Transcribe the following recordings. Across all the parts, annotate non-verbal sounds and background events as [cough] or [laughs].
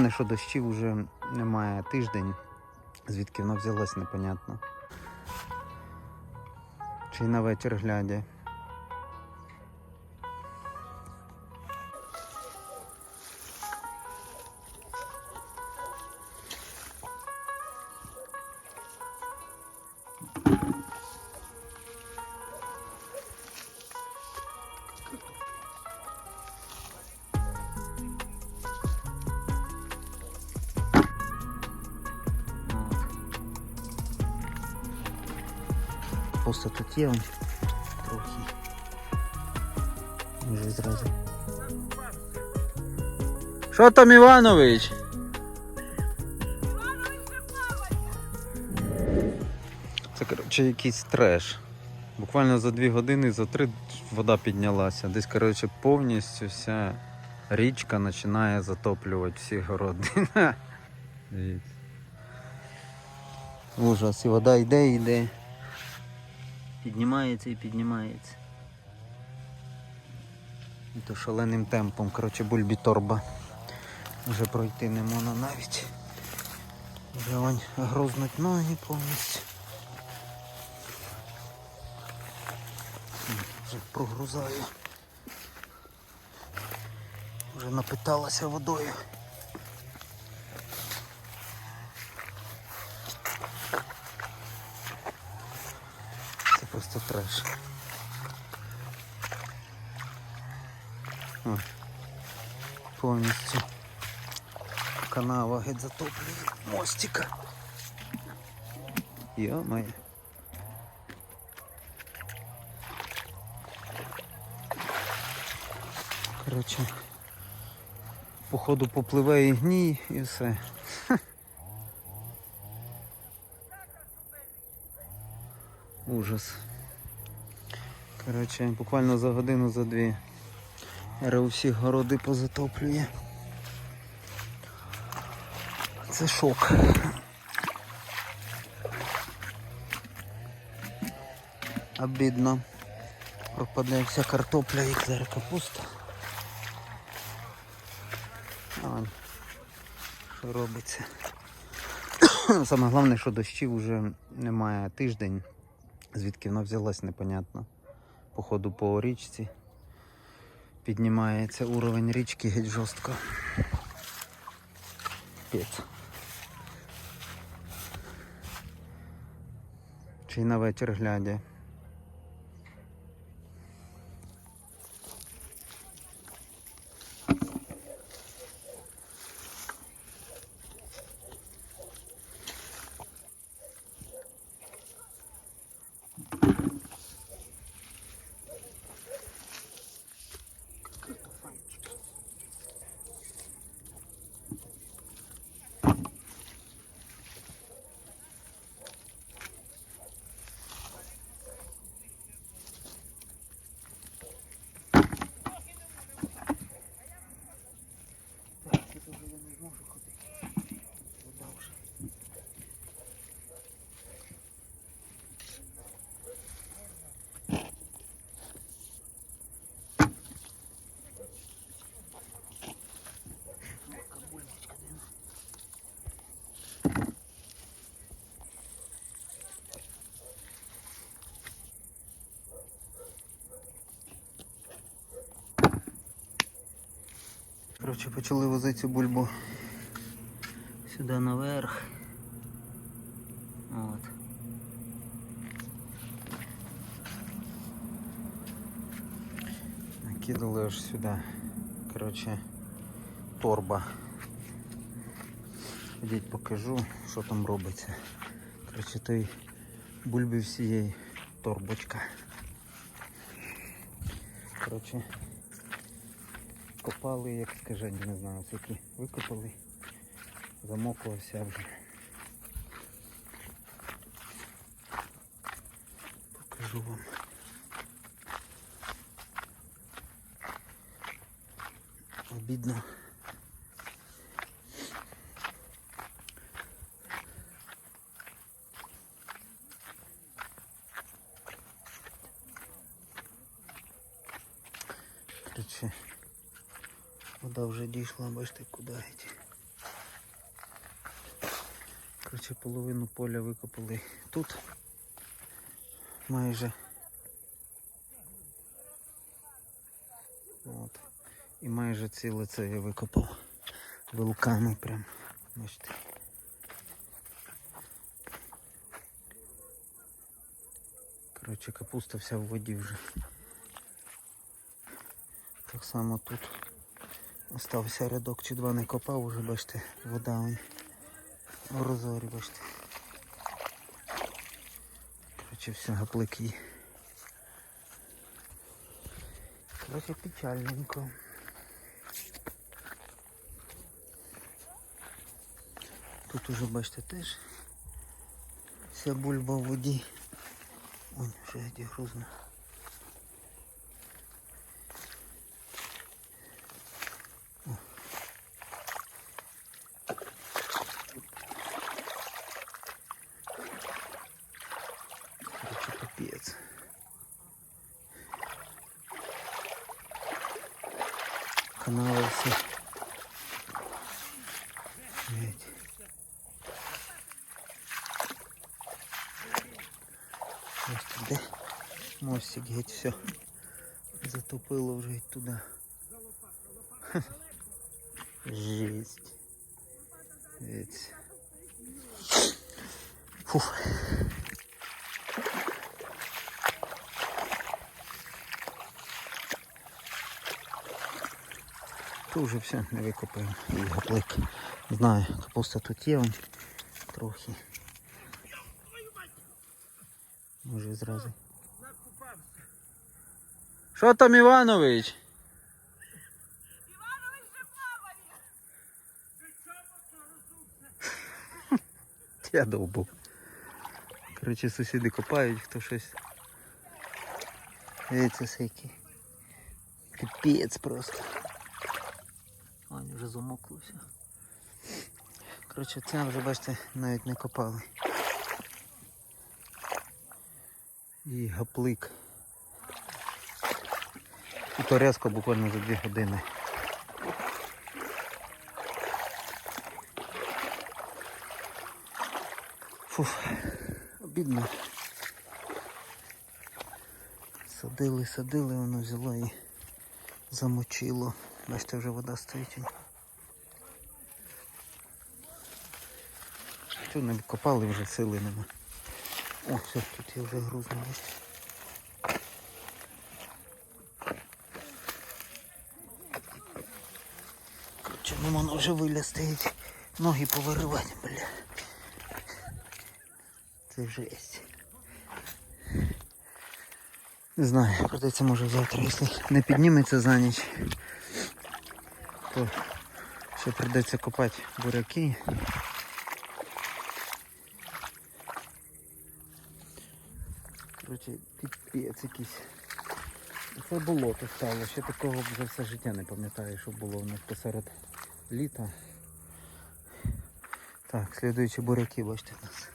головне, що дощів вже немає тиждень. Звідки воно взялось, непонятно. Чи на вечір глядя. Просто тут є он трохи. Може зразу. Що там Іванович? Це коротше якийсь треш. Буквально за дві години, за три вода піднялася. Десь, коротше, повністю вся річка починає затоплювати всі городи. [laughs] Дивіться. Ужас, і вода йде, йде. Піднімається і піднімається. І то шаленим темпом, коротше, бульбі торба. Вже пройти не можна навіть. Вже вон грузнуть ноги повністю. Вже прогрузаю. Вже напиталася водою. Це просто треш. Ой. Повністю канава геть затоплює мостика. Йо-моє. Коротше, походу попливе і гній і все. Ужас. Коротше, буквально за годину, за дві. Ера усі городи позатоплює. Це шок. Обідно. Пропаде вся картопля і зараз капуста. Що робиться. [coughs] Саме головне, що дощів вже немає тиждень. Звідки воно взялось, непонятно. Походу по річці. Піднімається уровень річки геть жорстко. Пець. Чи на вечір глядя. Коротше, почали возити цю бульбу сюди наверх. От. Накидали аж сюди. Коротше, торба. Ходіть покажу, що там робиться. Коротше, той бульби всієї торбочка. Коротше, копали, як скажені, не знаю, скільки викопали. Замокла вся вже. Покажу вам. Обідно. Короче, вода вже дійшла, бачите, куди йти. Коротше, половину поля викопали тут. Майже. От. І майже ціле це я викопав вилками прям. Бачите. Коротше, капуста вся в воді вже. Так само тут остався рядок чи два не копав, уже бачите, вода в розорі, бачите. Коротше, все, гаплики. Коротше, печальненько. Тут уже, бачите, теж вся бульба в воді. Ой, вже грузно. Все. Видите. Ось туди. Мостик геть все. Затопило вже й туди. [laughs] Жесть. Фух. Тут вже все, не викопаємо. І гаплик. Знаю, капуста тут є вон трохи. Може зразу. Що там Іванович? [laughs] Я довбу. Коротше, сусіди копають, хто щось. Дивіться скільки. Капець просто. Ой, вже замоклося. Коротше, це вже бачите, навіть не копали. І гаплик. І то різко буквально за 2 години. Фух, обідно. Садили, садили, воно взяло і замочило. Бачите, вже вода стоїть. Тут не копали вже сили нема. О, все, тут я вже грузно бачите. Короче, ну воно вже виля стоїть. Ноги повиривати, бля. Це жесть. Не знаю, придеться може завтра, якщо не підніметься за ніч, то ще придеться копати буряки. Короче, піпець якийсь. Це болото стало, ще такого вже все життя не пам'ятаю, що було в них посеред літа. Так, слідуючі буряки, бачите у нас.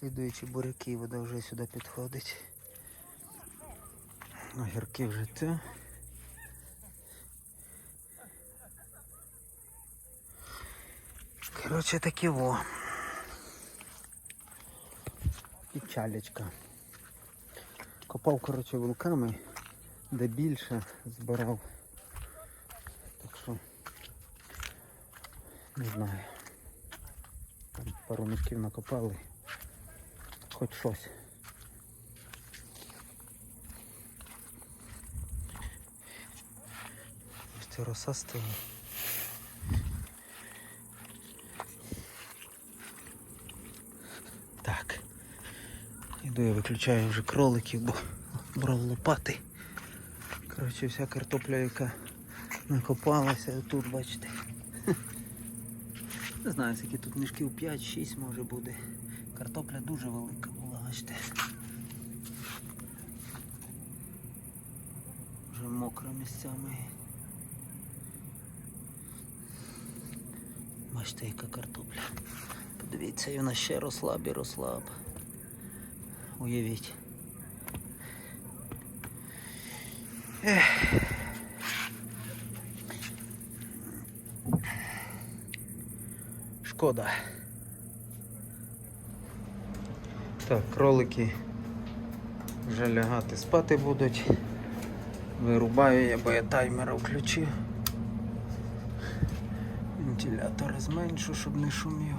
Слідуючі буряки, вода вже сюди підходить. Огірки вже те. Коротше таке во. Печалечка. Копав, коротше, вулками, де більше збирав. Так що не знаю. Там пару мішків накопали. Хоч щось. Це роса стоїть. Так. Іду я виключаю вже кроликів, бо брав лопати. Коротше, вся картопля, яка накопалася, тут бачите. Не знаю, скільки тут мішків 5-6 може буде. Картопля дуже велика була, бачите. Вже мокро місцями. Бачите, яка картопля. Подивіться, і вона ще росла б і росла. Уявіть. Ех. шкода. Так, кролики вже лягати спати будуть. Вирубаю я, бо я таймера включив. Вентилятор зменшу, щоб не шумів.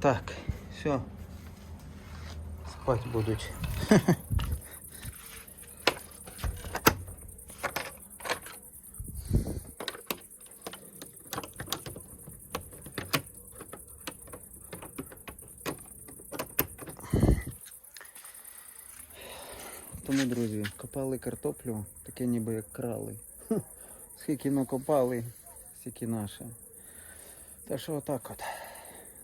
Так, все. Спать будуть. [laughs] Тому, друзі, копали картоплю, таке ніби як крали. [laughs] Скільки накопали, стільки наші. Те, що отак от.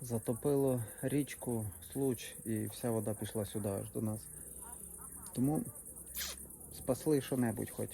Затопило річку, случ і вся вода пішла сюди аж до нас. Тому спасли що-небудь хоч.